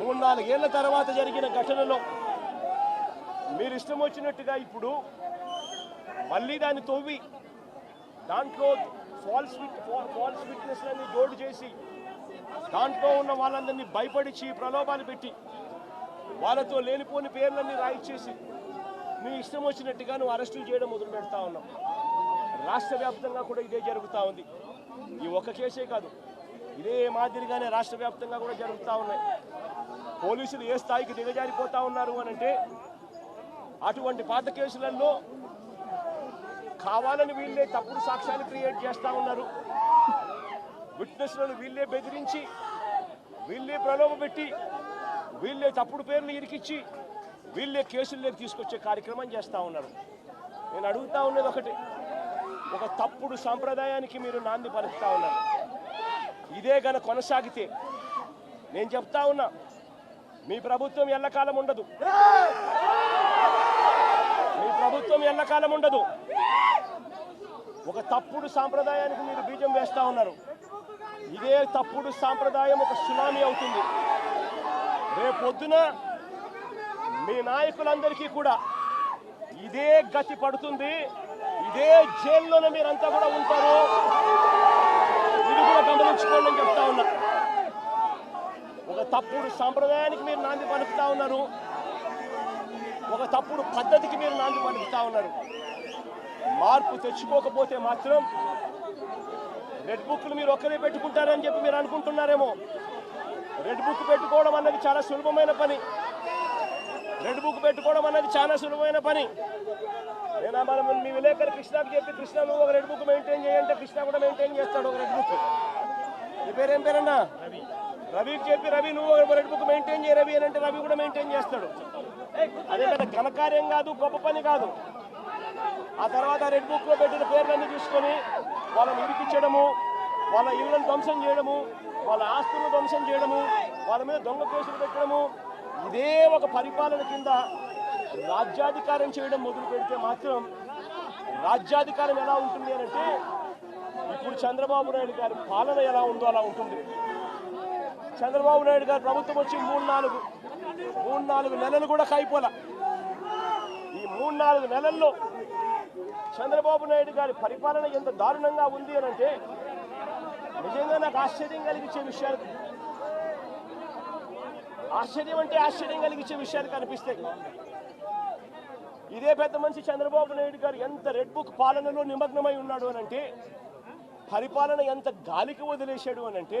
మూడు నాలుగేళ్ళ తర్వాత జరిగిన ఘటనలో మీరు ఇష్టం వచ్చినట్టుగా ఇప్పుడు మళ్ళీ దాన్ని తవ్వి దాంట్లో ఫాల్స్ విట్ ఫాల్స్ విట్నెస్లని జోడు చేసి దాంట్లో ఉన్న వాళ్ళందరినీ భయపడిచి ప్రలోభాలు పెట్టి వాళ్ళతో లేనిపోని పేర్లన్నీ రాయిచ్చేసి మీ ఇష్టం వచ్చినట్టుగా నువ్వు అరెస్టులు చేయడం మొదలు పెడతా ఉన్నావు. రాష్ట్ర వ్యాప్తంగా కూడా ఇదే జరుగుతూ ఉంది. ఈ ఒక్క కేసే కాదు ఇదే మాదిరిగానే రాష్ట్ర వ్యాప్తంగా కూడా జరుగుతూ ఉన్నాయి. పోలీసులు ఏ స్థాయికి దిగజారిపోతా ఉన్నారు అని అంటే అటువంటి పాత కేసులలో కావాలని వీళ్ళే తప్పుడు సాక్ష్యాలు క్రియేట్ చేస్తూ ఉన్నారు. విట్నెస్లను వీళ్ళే బెదిరించి వీళ్ళే ప్రలోభ పెట్టి వీళ్ళే తప్పుడు పేర్లు ఇరికిచ్చి వీళ్ళే కేసుల్లోకి తీసుకొచ్చే కార్యక్రమం చేస్తూ ఉన్నారు. నేను అడుగుతా ఉన్నది ఒకటి ఒక తప్పుడు సాంప్రదాయానికి మీరు నాంది పలుకుతా ఉన్నారు. ఇదే గన కొనసాగితే నేను చెప్తా ఉన్నా మీ ప్రభుత్వం ఎల్లకాలం ఉండదు. మీ ప్రభుత్వం ఎల్లకాలం ఉండదు. ఒక తప్పుడు సాంప్రదాయానికి మీరు బీజం వేస్తా ఉన్నారు. ఇదే తప్పుడు సాంప్రదాయం ఒక సునామీ అవుతుంది. రేపొద్దున మీ నాయకులందరికీ కూడా ఇదే గతి పడుతుంది. ఇదే జైల్లోనే మీరంతా కూడా ఉంటారు. ఇది కూడా గమనించుకోండి అని చెప్తా ఉన్నా. తప్పుడు సాంప్రదాయానికి మీరు నాంది పలుకుతా ఉన్నారు. ఒక తప్పుడు పద్ధతికి మీరు నాంది పలుకుతా ఉన్నారు. మార్పు తెచ్చుకోకపోతే మాత్రం రెడ్ బుక్లు మీరు ఒక్కరే పెట్టుకుంటారని చెప్పి మీరు అనుకుంటున్నారేమో. రెడ్ బుక్ పెట్టుకోవడం అన్నది చాలా సులభమైన పని. రెడ్ బుక్ పెట్టుకోవడం అన్నది చాలా సులభమైన పని. నేను మనం మీ విలేకరు కృష్ణకి చెప్పి కృష్ణ నువ్వు ఒక రెడ్ బుక్ మెయింటైన్ చేయంటే కృష్ణ కూడా మెయింటైన్ చేస్తాడు ఒక రెడ్ బుక్. నీ పేరేం పేరన్నా? రవికి చెప్పి రవి నువ్వు రెడ్ బుక్ మెయింటైన్ చేయ రవి అని అంటే రవి కూడా మెయింటైన్ చేస్తాడు. అదే పెద్ద ఘనకార్యం కాదు గొప్ప పని కాదు. ఆ తర్వాత రెడ్ బుక్లో పెట్టిన పేర్లన్నీ తీసుకొని వాళ్ళని ఇరికిచ్చడము వాళ్ళ ఇళ్ళను ధ్వంసం చేయడము వాళ్ళ ఆస్తులను ధ్వంసం చేయడము వాళ్ళ మీద దొంగ కేసులు పెట్టడము ఇదే ఒక పరిపాలన కింద రాజ్యాధికారం చేయడం మొదలు పెడితే మాత్రం రాజ్యాధికారం ఎలా ఉంటుంది అని అంటే ఇప్పుడు చంద్రబాబు నాయుడు గారి పాలన ఎలా ఉందో అలా ఉంటుంది. చంద్రబాబు నాయుడు గారు ప్రభుత్వం వచ్చి మూడు నాలుగు మూడు నాలుగు నెలలు కూడా కాయిపోలా. ఈ మూడు నాలుగు నెలల్లో చంద్రబాబు నాయుడు గారి పరిపాలన ఎంత దారుణంగా ఉంది అని అంటే నిజంగా నాకు ఆశ్చర్యం కలిగించే విషయాలు ఆశ్చర్యం అంటే ఆశ్చర్యం కలిగించే విషయాలు కనిపిస్తాయి. ఇదే పెద్ద మనిషి చంద్రబాబు నాయుడు గారు ఎంత రెడ్ బుక్ పాలనలో నిమగ్నమై ఉన్నాడు అని అంటే పరిపాలన ఎంత గాలికి వదిలేశాడు అని అంటే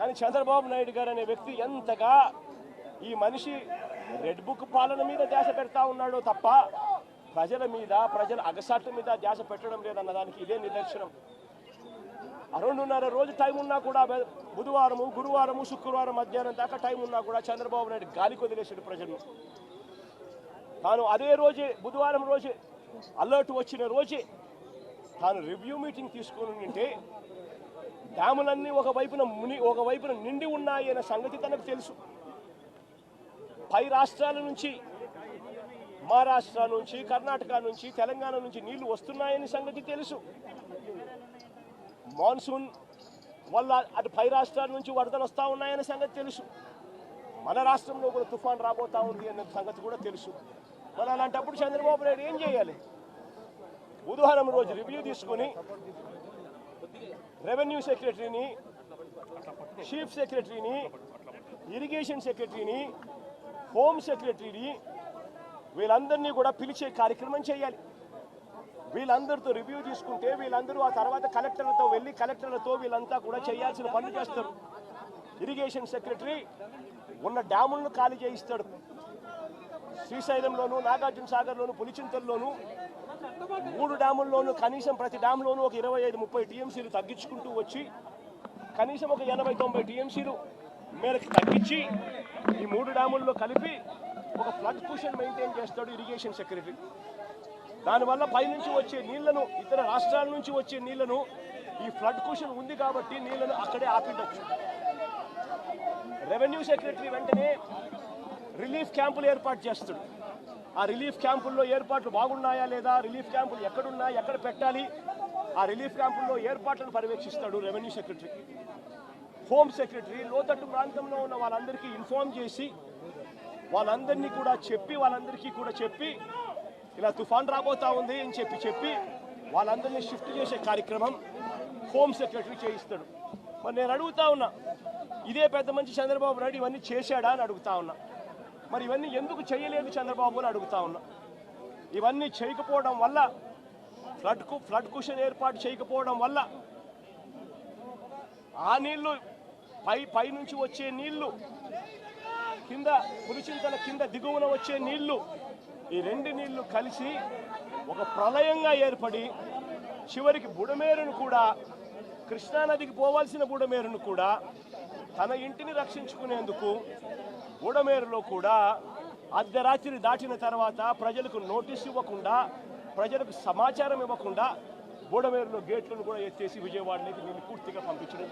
కానీ చంద్రబాబు నాయుడు గారు అనే వ్యక్తి ఎంతగా ఈ మనిషి రెడ్ బుక్ పాలన మీద ధ్యాస పెడతా ఉన్నాడో తప్ప ప్రజల మీద ప్రజల అగసాట్ల మీద ధ్యాస పెట్టడం లేదన్న దానికి ఇదే నిదర్శనం. ఆ రెండున్నర రోజు టైం ఉన్నా కూడా బుధవారము గురువారము శుక్రవారం మధ్యాహ్నం దాకా టైం ఉన్నా కూడా చంద్రబాబు నాయుడు గాలి వదిలేసాడు ప్రజలను తాను అదే రోజే బుధవారం రోజే అలర్ట్ వచ్చిన రోజే తాను రివ్యూ మీటింగ్ తీసుకొని ఉంటే డ్యాములన్నీ ఒకవైపున ముని ఒకవైపున నిండి ఉన్నాయి అనే సంగతి తనకు తెలుసు. పై రాష్ట్రాల నుంచి మహారాష్ట్ర నుంచి కర్ణాటక నుంచి తెలంగాణ నుంచి నీళ్ళు వస్తున్నాయని సంగతి తెలుసు. మాన్సూన్ వల్ల అటు పై రాష్ట్రాల నుంచి వరదలు వస్తూ ఉన్నాయనే సంగతి తెలుసు. మన రాష్ట్రంలో కూడా తుఫాన్ రాబోతా ఉంది అనే సంగతి కూడా తెలుసు. మరి అలాంటప్పుడు చంద్రబాబు నాయుడు ఏం చేయాలి? బుధవారం రోజు రివ్యూ తీసుకొని రెవెన్యూ సెక్రటరీని చీఫ్ సెక్రటరీని ఇరిగేషన్ సెక్రటరీని హోమ్ సెక్రటరీని వీళ్ళందరినీ కూడా పిలిచే కార్యక్రమం చేయాలి. వీళ్ళందరితో రివ్యూ తీసుకుంటే వీళ్ళందరూ ఆ తర్వాత కలెక్టర్లతో వెళ్ళి కలెక్టర్లతో వీళ్ళంతా కూడా చేయాల్సిన పనులు చేస్తారు. ఇరిగేషన్ సెక్రటరీ ఉన్న డ్యాములను ఖాళీ చేయిస్తాడు. శ్రీశైలంలోను నాగార్జున సాగర్లోను పులిచింతల్లోను మూడు డ్యాముల్లోనూ కనీసం ప్రతి డ్యామ్లోనూ ఒక ఇరవై ఐదు ముప్పై టీఎంసీలు తగ్గించుకుంటూ వచ్చి కనీసం ఒక ఎనభై తొంభై టీఎంసీలు మేరకు తగ్గించి ఈ మూడు డ్యాముల్లో కలిపి ఒక ఫ్లడ్ కుషన్ మెయింటైన్ చేస్తాడు ఇరిగేషన్ సెక్రటరీ. దానివల్ల పైనుంచి వచ్చే నీళ్ళను ఇతర రాష్ట్రాల నుంచి వచ్చే నీళ్ళను ఈ ఫ్లడ్ కుషన్ ఉంది కాబట్టి నీళ్ళను అక్కడే ఆపిండొచ్చు. రెవెన్యూ సెక్రటరీ వెంటనే రిలీఫ్ క్యాంపులు ఏర్పాటు చేస్తాడు. ఆ రిలీఫ్ క్యాంపుల్లో ఏర్పాట్లు బాగున్నాయా లేదా? రిలీఫ్ క్యాంపులు ఎక్కడున్నాయి ఎక్కడ పెట్టాలి? ఆ రిలీఫ్ క్యాంపుల్లో ఏర్పాట్లను పర్యవేక్షిస్తాడు రెవెన్యూ సెక్రటరీ. హోమ్ సెక్రటరీ లోతట్టు ప్రాంతంలో ఉన్న వాళ్ళందరికీ ఇన్ఫార్మ్ చేసి వాళ్ళందరినీ కూడా చెప్పి వాళ్ళందరికీ కూడా చెప్పి ఇలా తుఫాన్ రాబోతా ఉంది అని చెప్పి చెప్పి వాళ్ళందరినీ షిఫ్ట్ చేసే కార్యక్రమం హోమ్ సెక్రటరీ చేయిస్తాడు. మరి నేను అడుగుతా ఉన్నా ఇదే పెద్ద మంచి చంద్రబాబు నాయుడు ఇవన్నీ చేశాడా అని అడుగుతా ఉన్నా. మరి ఇవన్నీ ఎందుకు చేయలేదు చంద్రబాబు అని అడుగుతా ఉన్నా. ఇవన్నీ చేయకపోవడం వల్ల ఫ్లడ్కు ఫ్లడ్ కుషన్ ఏర్పాటు చేయకపోవడం వల్ల ఆ నీళ్ళు పై పై నుంచి వచ్చే నీళ్ళు కింద పులిచింతల కింద దిగువన వచ్చే నీళ్ళు ఈ రెండు నీళ్ళు కలిసి ఒక ప్రళయంగా ఏర్పడి చివరికి బుడమేరును కూడా కృష్ణానదికి పోవాల్సిన బుడమేరును కూడా తన ఇంటిని రక్షించుకునేందుకు బుడమేరులో కూడా అర్ధరాత్రి దాటిన తర్వాత ప్రజలకు నోటీస్ ఇవ్వకుండా ప్రజలకు సమాచారం ఇవ్వకుండా బుడమేరులో గేట్లను కూడా ఎత్తేసి విజయవాడలోకి మేము పూర్తిగా పంపించడం